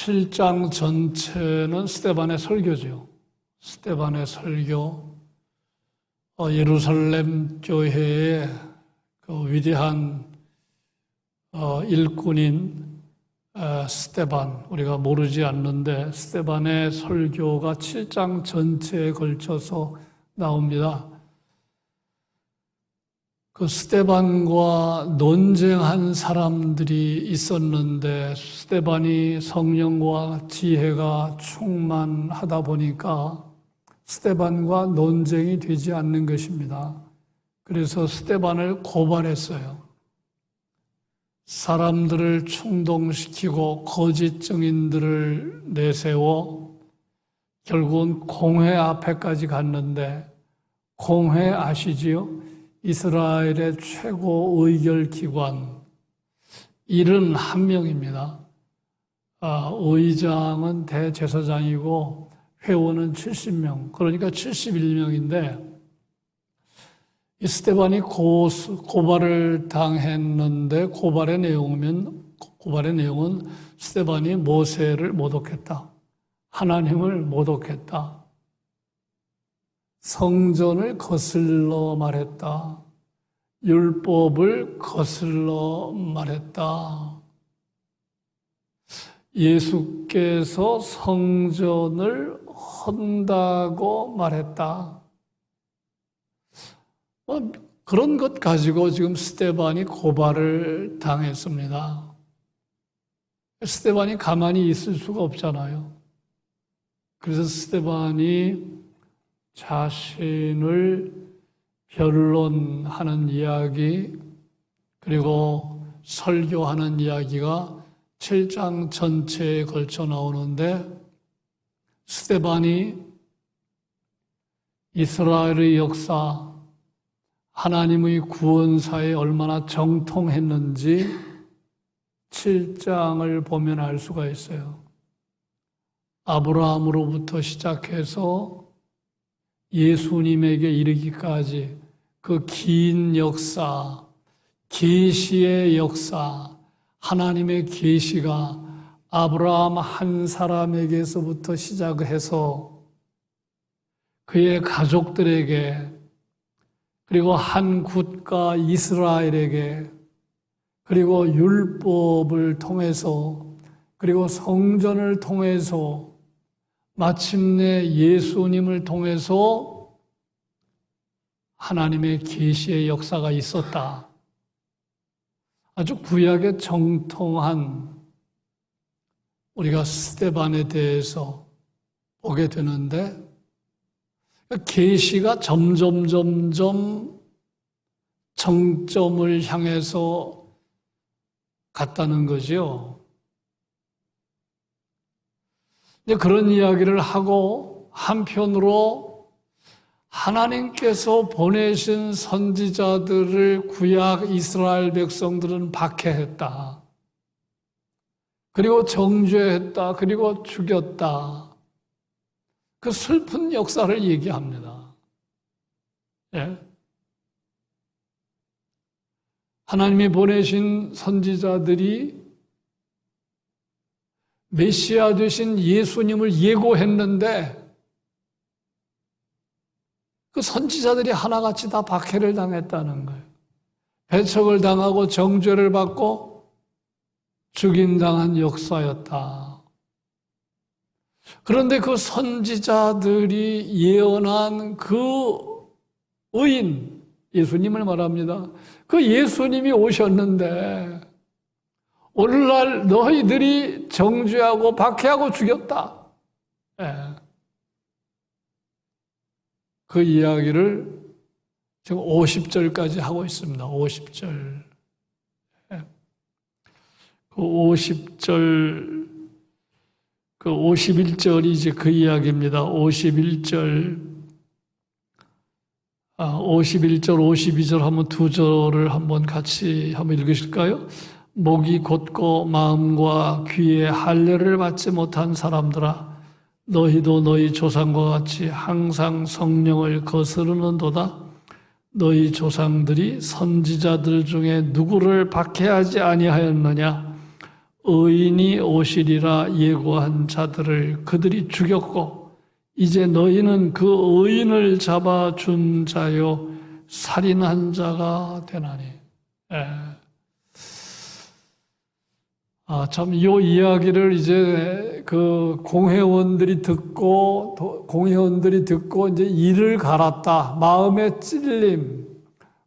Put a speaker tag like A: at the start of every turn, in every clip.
A: 7장 전체는 스테반의 설교죠. 스테반의 설교, 어, 예루살렘 교회의 그 위대한 어, 일꾼인 어, 스테반, 우리가 모르지 않는데 스테반의 설교가 7장 전체에 걸쳐서 나옵니다. 그 스테반과 논쟁한 사람들이 있었는데 스테반이 성령과 지혜가 충만하다 보니까 스테반과 논쟁이 되지 않는 것입니다. 그래서 스테반을 고발했어요. 사람들을 충동시키고 거짓 증인들을 내세워 결국은 공회 앞에까지 갔는데 공회 아시지요? 이스라엘의 최고 의결 기관 일은 한 명입니다. 아, 의장은 대제사장이고 회원은 70명, 그러니까 71명인데 이 스테반이 고, 고발을 당했는데 고발의 내용은 고발의 내용은 스테반이 모세를 모독했다. 하나님을 모독했다. 성전을 거슬러 말했다. 율법을 거슬러 말했다. 예수께서 성전을 헌다고 말했다. 뭐 그런 것 가지고 지금 스테반이 고발을 당했습니다. 스테반이 가만히 있을 수가 없잖아요. 그래서 스테반이 자신을 변론하는 이야기, 그리고 설교하는 이야기가 7장 전체에 걸쳐 나오는데, 스테반이 이스라엘의 역사, 하나님의 구원사에 얼마나 정통했는지 7장을 보면 알 수가 있어요. 아브라함으로부터 시작해서 예수님에게 이르기까지 그 긴 역사, 계시의 역사, 하나님의 계시가 아브라함 한 사람에게서부터 시작해서 그의 가족들에게 그리고 한 국가 이스라엘에게 그리고 율법을 통해서 그리고 성전을 통해서 마침내 예수님을 통해서 하나님의 계시의 역사가 있었다. 아주 구약에 정통한 우리가 스테반에 대해서 보게 되는데 계시가 점점 점점 정점을 향해서 갔다는 거지요. 그런 이야기를 하고 한편으로 하나님께서 보내신 선지자들을 구약 이스라엘 백성들은 박해했다. 그리고 정죄했다. 그리고 죽였다. 그 슬픈 역사를 얘기합니다. 예? 하나님이 보내신 선지자들이 메시아 되신 예수님을 예고했는데 그 선지자들이 하나같이 다 박해를 당했다는 거예요. 배척을 당하고 정죄를 받고 죽임당한 역사였다. 그런데 그 선지자들이 예언한 그 의인, 예수님을 말합니다. 그 예수님이 오셨는데 오늘날 너희들이 정죄하고 박해하고 죽였다. 예. 그 이야기를 지금 50절까지 하고 있습니다. 50절. 예. 그 50절, 그 51절이 이제 그 이야기입니다. 51절. 아, 51절, 52절 한번 두 절을 한번 같이 한번 읽으실까요? 목이 곧고 마음과 귀에 할례를 받지 못한 사람들아 너희도 너희 조상과 같이 항상 성령을 거스르는도다 너희 조상들이 선지자들 중에 누구를 박해하지 아니하였느냐 의인이 오시리라 예고한 자들을 그들이 죽였고 이제 너희는 그 의인을 잡아 준 자요 살인한 자가 되나니. 예. 아, 참, 이 이야기를 이제 그 공회원들이 듣고, 도- 공회원들이 듣고 이제 이를 갈았다. 마음의 찔림,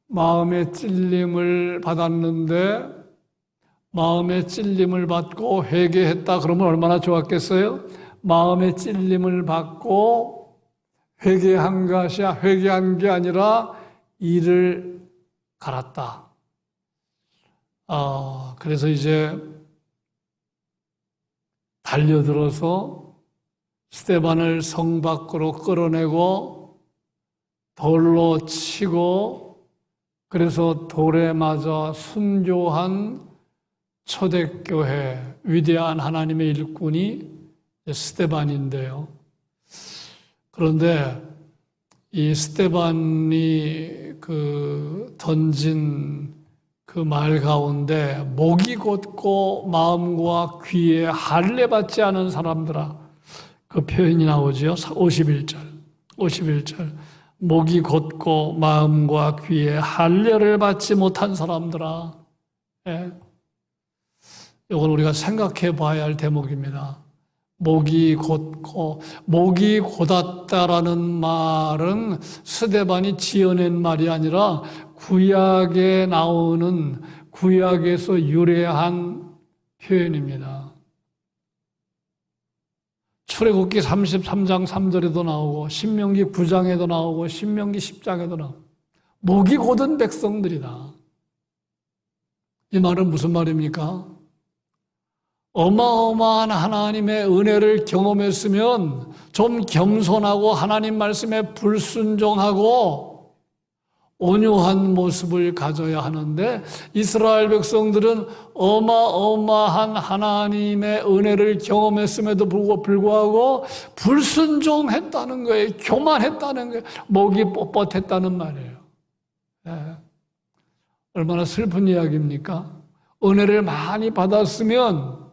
A: 마음의 찔림을 받았는데, 마음의 찔림을 받고 회개했다. 그러면 얼마나 좋았겠어요? 마음의 찔림을 받고 회개한 것이 회개한 게 아니라 이를 갈았다. 아, 그래서 이제 달려들어서 스테반을 성 밖으로 끌어내고 돌로 치고 그래서 돌에 맞아 순교한 초대교회 위대한 하나님의 일꾼이 스테반인데요. 그런데 이 스테반이 그 던진 그 말 가운데 목이 곧고 마음과 귀에 할례 받지 않은 사람들아 그 표현이 나오지요. 51절. 51절. 목이 곧고 마음과 귀에 할례를 받지 못한 사람들아. 예. 이건 우리가 생각해 봐야 할 대목입니다. 목이 곧고 목이 곧았다라는 말은 스데반이 지어낸 말이 아니라 구약에 나오는 구약에서 유래한 표현입니다. 출애굽기 33장 3절에도 나오고 신명기 9장에도 나오고 신명기 10장에도 나오고 목이 곧은 백성들이다. 이 말은 무슨 말입니까? 어마어마한 하나님의 은혜를 경험했으면 좀 겸손하고 하나님 말씀에 불순종하고 온유한 모습을 가져야 하는데 이스라엘 백성들은 어마어마한 하나님의 은혜를 경험했음에도 불구하고 불순종했다는 거예요. 교만했다는 거예요. 목이 뻣뻣했다는 말이에요. 예. 얼마나 슬픈 이야기입니까? 은혜를 많이 받았으면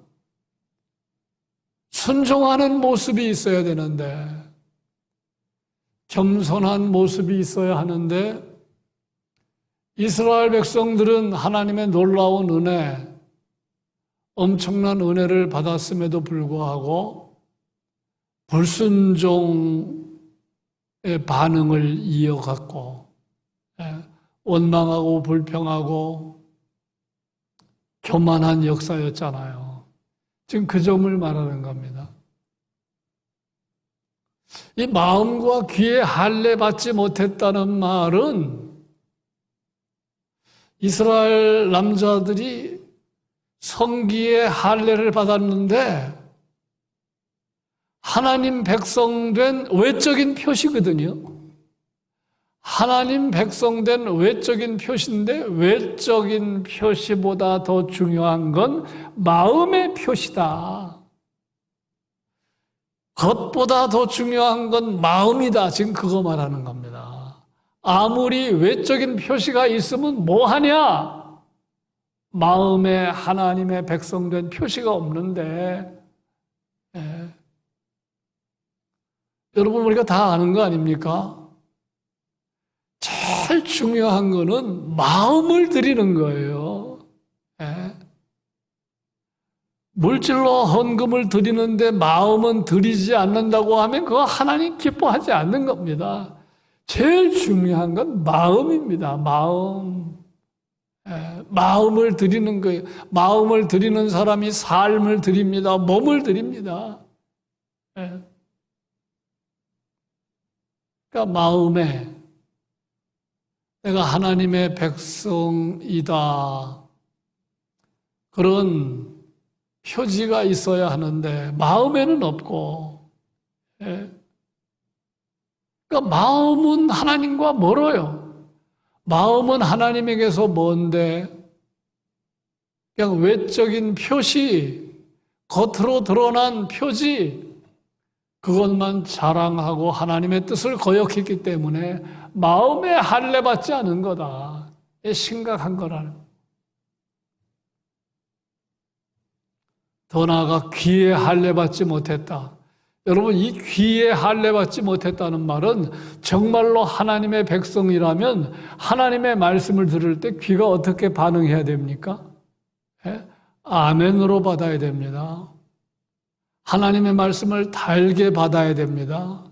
A: 순종하는 모습이 있어야 되는데, 겸손한 모습이 있어야 하는데, 이스라엘 백성들은 하나님의 놀라운 은혜, 엄청난 은혜를 받았음에도 불구하고, 불순종의 반응을 이어갔고, 예, 원망하고 불평하고, 교만한 역사였잖아요. 지금 그 점을 말하는 겁니다. 이 마음과 귀에 할례 받지 못했다는 말은 이스라엘 남자들이 성기의 할례를 받았는데 하나님 백성된 외적인 표시거든요. 하나님 백성된 외적인 표시인데 외적인 표시보다 더 중요한 건 마음의 표시다. 겉보다 더 중요한 건 마음이다. 지금 그거 말하는 겁니다. 아무리 외적인 표시가 있으면 뭐 하냐? 마음에 하나님의 백성된 표시가 없는데, 예. 여러분, 우리가 다 아는 거 아닙니까? 제일 중요한 거는 마음을 드리는 거예요. 예. 물질로 헌금을 드리는데 마음은 드리지 않는다고 하면 그거 하나님 기뻐하지 않는 겁니다. 제일 중요한 건 마음입니다. 마음. 예, 마음을 드리는 거예요. 마음을 드리는 사람이 삶을 드립니다. 몸을 드립니다. 예. 그러니까 마음에 내가 하나님의 백성이다. 그런 표지가 있어야 하는데 마음에는 없고 예. 그러니까 마음은 하나님과 멀어요. 마음은 하나님에게서 먼데 그냥 외적인 표시, 겉으로 드러난 표지 그것만 자랑하고 하나님의 뜻을 거역했기 때문에 마음에 할례 받지 않은 거다. 심각한 거라는. 더 나아가 귀에 할례 받지 못했다. 여러분 이 귀에 할례 받지 못했다는 말은 정말로 하나님의 백성이라면 하나님의 말씀을 들을 때 귀가 어떻게 반응해야 됩니까? 예? 아멘으로 받아야 됩니다. 하나님의 말씀을 달게 받아야 됩니다.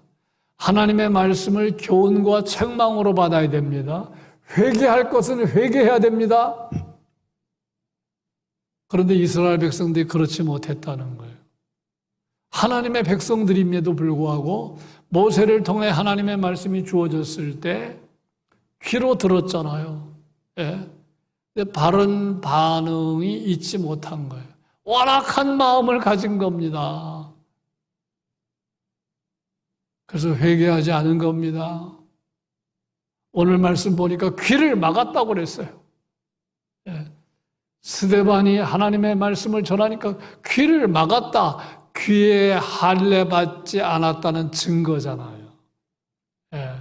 A: 하나님의 말씀을 교훈과 책망으로 받아야 됩니다. 회개할 것은 회개해야 됩니다. 그런데 이스라엘 백성들이 그렇지 못했다는 거예요. 하나님의 백성들임에도 불구하고 모세를 통해 하나님의 말씀이 주어졌을 때 귀로 들었잖아요. 예. 바른 반응이 있지 못한 거예요. 완악한 마음을 가진 겁니다. 그래서 회개하지 않은 겁니다. 오늘 말씀 보니까 귀를 막았다고 그랬어요. 예. 스데반이 하나님의 말씀을 전하니까 귀를 막았다. 귀에 할례 받지 않았다는 증거잖아요. 예.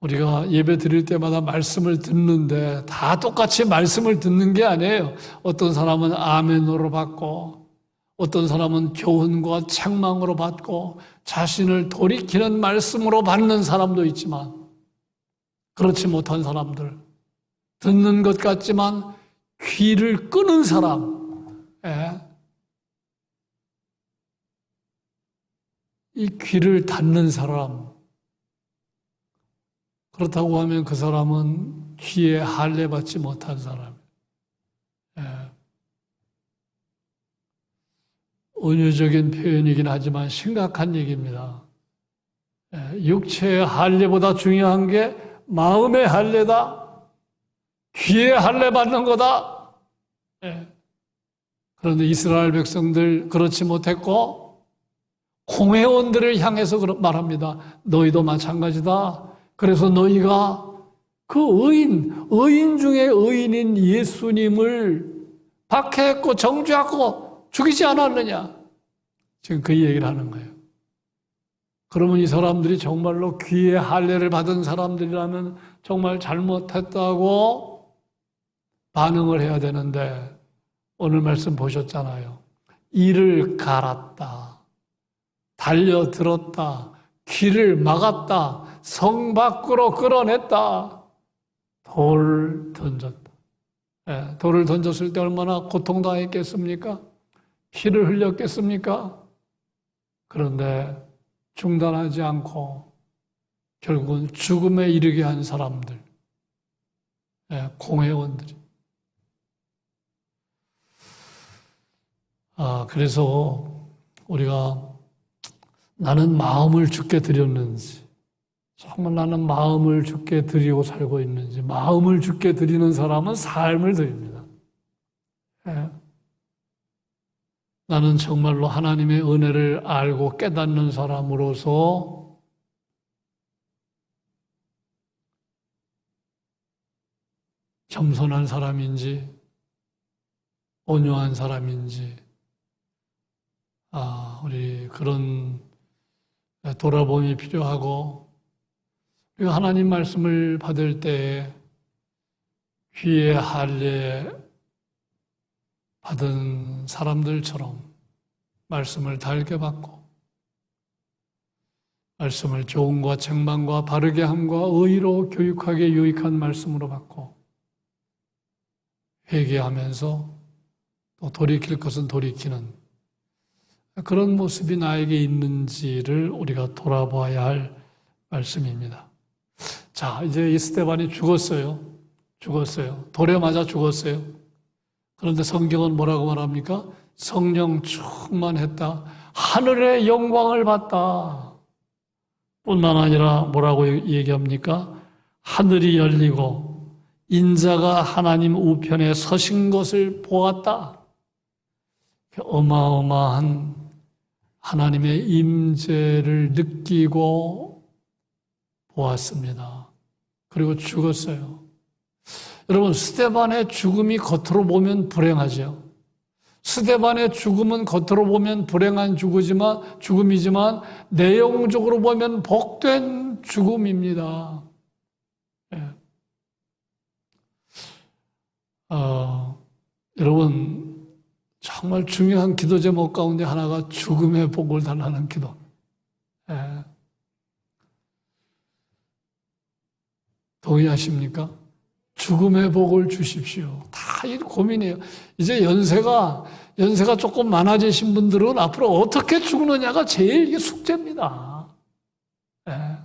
A: 우리가 예배 드릴 때마다 말씀을 듣는데 다 똑같이 말씀을 듣는 게 아니에요. 어떤 사람은 아멘으로 받고 어떤 사람은 교훈과 책망으로 받고 자신을 돌이키는 말씀으로 받는 사람도 있지만 그렇지 못한 사람들 듣는 것 같지만 귀를 끄는 사람 예. 이 귀를 닫는 사람 그렇다고 하면 그 사람은 귀에 할례 받지 못한 사람. 예. 은유적인 표현이긴 하지만 심각한 얘기입니다. 예. 육체의 할례보다 중요한 게 마음의 할례다. 귀에 할례 받는 거다. 예. 그런데 이스라엘 백성들 그렇지 못했고 공회원들을 향해서 말합니다. 너희도 마찬가지다. 그래서 너희가 그 의인, 의인 중에 의인인 예수님을 박해했고 정죄하고 죽이지 않았느냐? 지금 그 얘기를 하는 거예요. 그러면 이 사람들이 정말로 귀의 할례를 받은 사람들이라면 정말 잘못했다고 반응을 해야 되는데 오늘 말씀 보셨잖아요. 이를 갈았다. 달려들었다. 귀를 막았다. 성 밖으로 끌어냈다. 돌 던졌다. 예, 돌을 던졌을 때 얼마나 고통당했겠습니까? 피를 흘렸겠습니까? 그런데 중단하지 않고 결국은 죽음에 이르게 한 사람들, 예, 공회원들이. 아, 그래서 우리가 나는 마음을 죽게 드렸는지, 정말 나는 마음을 죽게 드리고 살고 있는지, 마음을 죽게 드리는 사람은 삶을 드립니다. 예. 나는 정말로 하나님의 은혜를 알고 깨닫는 사람으로서 겸손한 사람인지, 온유한 사람인지, 아, 우리 그런 돌아봄이 필요하고 우리가 하나님 말씀을 받을 때 귀에 할례 받은 사람들처럼 말씀을 달게 받고 말씀을 좋은과 책망과 바르게 함과 의로 교육하게 유익한 말씀으로 받고 회개하면서 또 돌이킬 것은 돌이키는 그런 모습이 나에게 있는지를 우리가 돌아봐야 할 말씀입니다. 자, 이제 이 스테반이 죽었어요. 죽었어요. 돌에 맞아 죽었어요. 그런데 성경은 뭐라고 말합니까? 성령 충만했다. 하늘의 영광을 봤다. 뿐만 아니라 뭐라고 얘기합니까? 하늘이 열리고 인자가 하나님 우편에 서신 것을 보았다. 어마어마한 하나님의 임재를 느끼고 보았습니다. 그리고 죽었어요. 여러분, 스테반의 죽음이 겉으로 보면 불행하죠. 스테반의 죽음은 겉으로 보면 불행한 죽음이지만, 죽음이지만 내용적으로 보면 복된 죽음입니다. 예. 어, 여러분, 정말 중요한 기도 제목 가운데 하나가 죽음의 복을 달라는 기도. 예. 동의하십니까? 죽음의 복을 주십시오. 다 이 고민이에요. 이제 연세가, 연세가 조금 많아지신 분들은 앞으로 어떻게 죽느냐가 제일 숙제입니다. 예.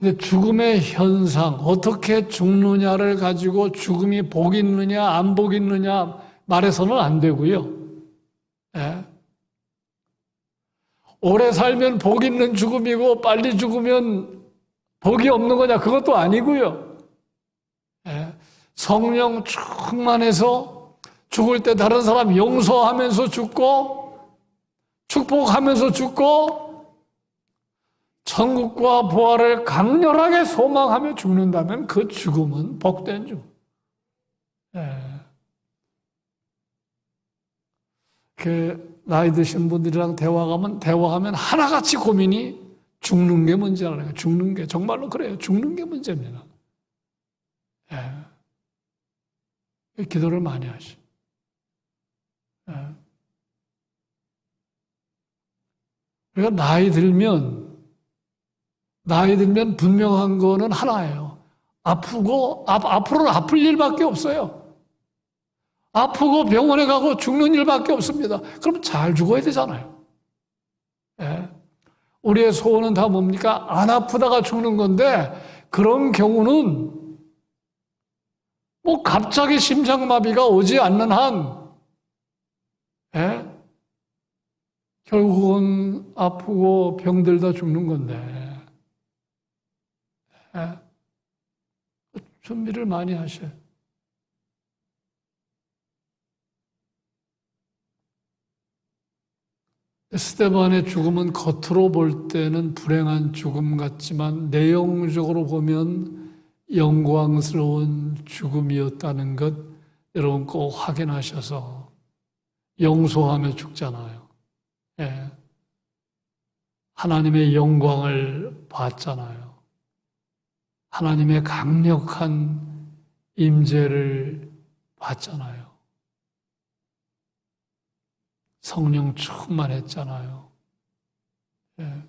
A: 근데 죽음의 현상, 어떻게 죽느냐를 가지고 죽음이 복 있느냐, 안 복 있느냐 말해서는 안 되고요. 예. 오래 살면 복 있는 죽음이고 빨리 죽으면 복이 없는 거냐 그것도 아니고요. 예. 성령 충만해서 죽을 때 다른 사람 용서하면서 죽고 축복하면서 죽고 천국과 부활을 강렬하게 소망하며 죽는다면 그 죽음은 복된 죽음. 예. 그 나이 드신 분들이랑 대화하면 대화하면 하나같이 고민이 죽는 게 문제라는 죽는 게 정말로 그래요. 죽는 게 문제입니다. 예. 기도를 많이 하시. 예. 우리가 나이 들면 나이 들면 분명한 거는 하나예요. 아프고 앞, 앞으로는 아플 일밖에 없어요. 아프고 병원에 가고 죽는 일밖에 없습니다. 그럼 잘 죽어야 되잖아요. 예. 우리의 소원은 다 뭡니까? 안 아프다가 죽는 건데 그런 경우는 뭐 갑자기 심장마비가 오지 않는 한 예? 결국은 아프고 병들다 죽는 건데 예? 준비를 많이 하셔요. 스테반의 죽음은 겉으로 볼 때는 불행한 죽음 같지만 내용적으로 보면 영광스러운 죽음이었다는 것 여러분 꼭 확인하셔서 용서하며 죽잖아요. 예. 하나님의 영광을 봤잖아요. 하나님의 강력한 임재를 봤잖아요. 성령 충만했잖아요. 예.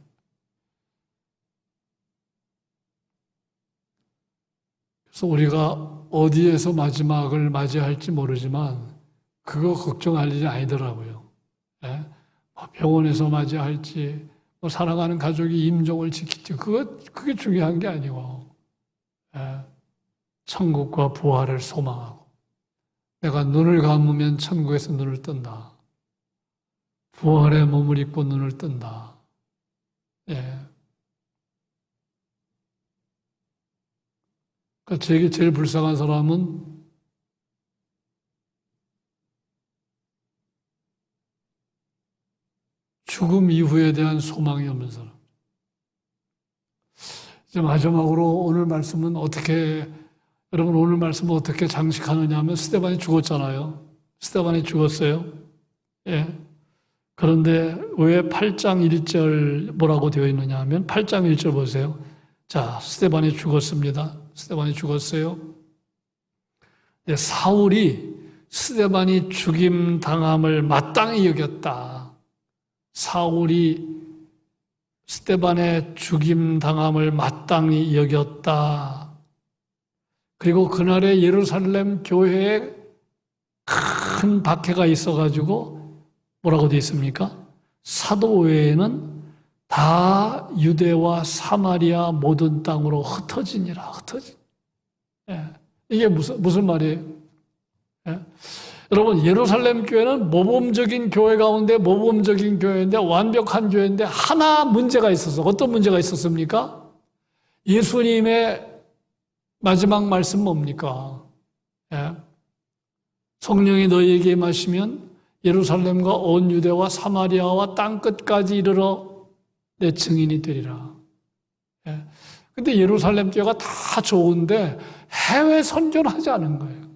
A: 그래서 우리가 어디에서 마지막을 맞이할지 모르지만 그거 걱정할 일이 아니더라고요. 예. 뭐 병원에서 맞이할지 뭐 사랑하는 가족이 임종을 지킬지 그거 그게 중요한 게 아니고 예. 천국과 부활을 소망하고 내가 눈을 감으면 천국에서 눈을 뜬다. 부활의 몸을 입고 눈을 뜬다. 예. 그러니까 제게 제일 불쌍한 사람은 죽음 이후에 대한 소망이 없는 사람. 이제 마지막으로 오늘 말씀은 어떻게, 여러분 오늘 말씀은 어떻게 장식하느냐 하면 스테반이 죽었잖아요. 스테반이 죽었어요. 예. 그런데 왜 8장 1절 뭐라고 되어 있느냐 하면 8장 1절 보세요. 자, 스테반이 죽었습니다. 스테반이 죽었어요. 네, 사울이 스테반이 죽임 당함을 마땅히 여겼다. 사울이 스테반의 죽임 당함을 마땅히 여겼다. 그리고 그날에 예루살렘 교회에 큰 박해가 있어가지고 뭐라고 되어 있습니까? 사도 외에는 다 유대와 사마리아 모든 땅으로 흩어지니라 흩어지. 예. 이게 무슨 무슨 말이에요? 예. 여러분 예루살렘 교회는 모범적인 교회 가운데 모범적인 교회인데 완벽한 교회인데 하나 문제가 있어서 어떤 문제가 있었습니까? 예수님의 마지막 말씀 뭡니까? 예. 성령이 너희에게 마시면 예루살렘과 온 유대와 사마리아와 땅 끝까지 이르러 내 증인이 되리라. 예. 근데 예루살렘 교회가 다 좋은데 해외 선전을 하지 않은 거예요.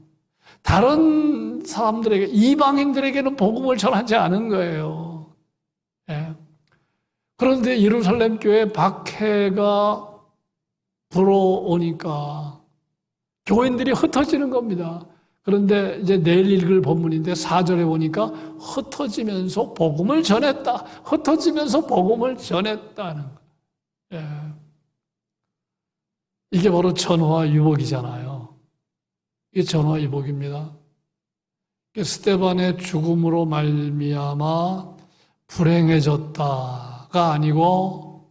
A: 다른 사람들에게, 이방인들에게는 복음을 전하지 않은 거예요. 예. 그런데 예루살렘 교회 박해가 불어오니까 교인들이 흩어지는 겁니다. 그런데 이제 내일 읽을 본문인데 4절에 보니까 흩어지면서 복음을 전했다. 흩어지면서 복음을 전했다는 거예요. 예. 이게 바로 전화 유복이잖아요. 이게 전화 유복입니다. 이게 스테반의 죽음으로 말미암아 불행해졌다가 아니고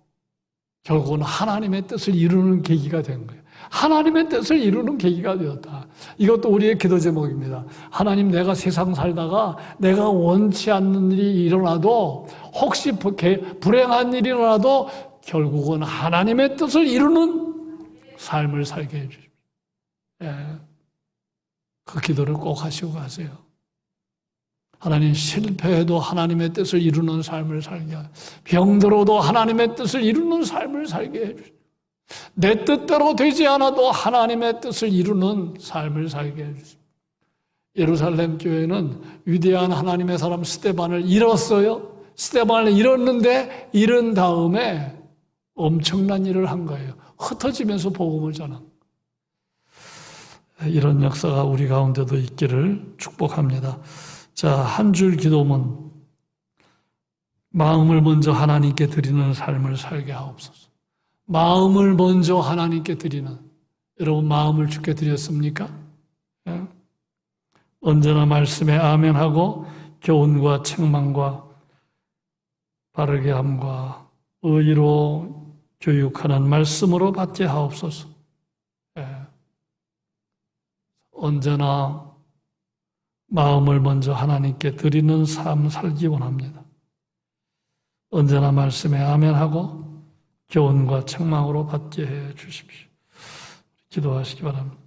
A: 결국은 하나님의 뜻을 이루는 계기가 된 거예요. 하나님의 뜻을 이루는 계기가 되었다. 이것도 우리의 기도 제목입니다. 하나님 내가 세상 살다가 내가 원치 않는 일이 일어나도 혹시 불행한 일이 일어나도 결국은 하나님의 뜻을 이루는 삶을 살게 해주십시오. 예. 그 기도를 꼭 하시고 가세요. 하나님 실패해도 하나님의 뜻을 이루는 삶을 살게 병들어도 하나님의 뜻을 이루는 삶을 살게 해주십시오. 내 뜻대로 되지 않아도 하나님의 뜻을 이루는 삶을 살게 해주십시오. 예루살렘 교회는 위대한 하나님의 사람 스테반을 잃었어요. 스테반을 잃었는데 잃은 다음에 엄청난 일을 한 거예요. 흩어지면서 복음을 전한. 이런 역사가 우리 가운데도 있기를 축복합니다. 자, 한 줄 기도문. 마음을 먼저 하나님께 드리는 삶을 살게 하옵소서. 마음을 먼저 하나님께 드리는. 여러분, 마음을 주께 드렸습니까? 예? 언제나 말씀에 아멘하고 교훈과 책망과 바르게 함과 의로 교육하는 말씀으로 받게 하옵소서. 예. 언제나 마음을 먼저 하나님께 드리는 삶 살기 원합니다. 언제나 말씀에 아멘하고 교훈과 책망으로 받게 해 주십시오. 기도하시기 바랍니다.